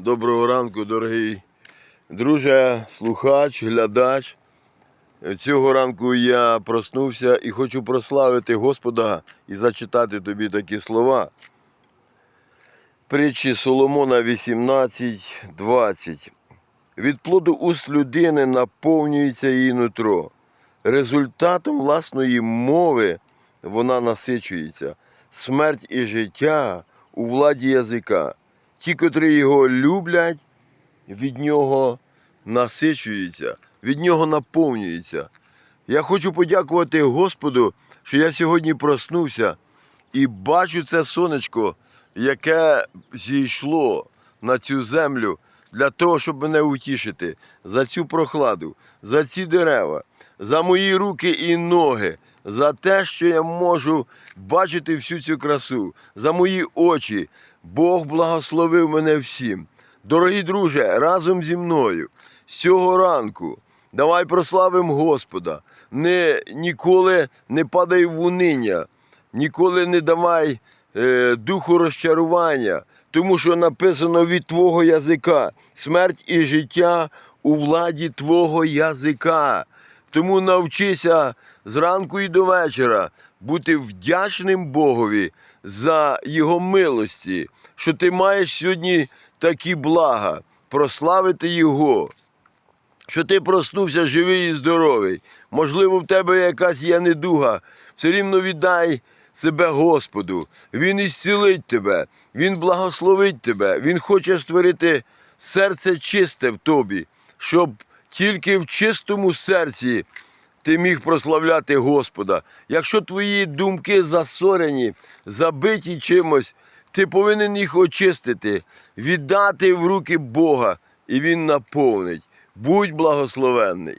Доброго ранку, дорогий друже, слухач, глядач. Цього ранку я проснувся і хочу прославити Господа і зачитати тобі такі слова. Притчі Соломона 18, 20. Від плоду уст людини наповнюється її нутро. Результатом власної мови вона насичується. Смерть і життя у владі язика. Ті, котрі його люблять, від нього насичуються, від нього наповнюються. Я хочу подякувати Господу, що я сьогодні проснувся і бачу це сонечко, яке зійшло на цю землю для того, щоб мене утішити за цю прохладу, за ці дерева, за мої руки і ноги, за те, що я можу бачити всю цю красу, за мої очі. Бог благословив мене всім. Дорогі друже, разом зі мною з цього ранку. Давай прославимо Господа. Не, ніколи не падай в униння, ніколи не давай духу розчарування, тому що написано від Твого язика смерть і життя у владі Твого язика. Тому навчися зранку і до вечора бути вдячним Богові за Його милості, що ти маєш сьогодні такі блага, прославити Його що ти проснувся живий і здоровий. Можливо, в тебе якась є недуга. Все рівно віддай себе Господу. Він ісцілить тебе, Він благословить тебе, Він хоче створити серце чисте в тобі, щоб тільки в чистому серці ти міг прославляти Господа. Якщо твої думки засорені, забиті чимось, ти повинен їх очистити, віддати в руки Бога, і Він наповнить. Будь благословенний.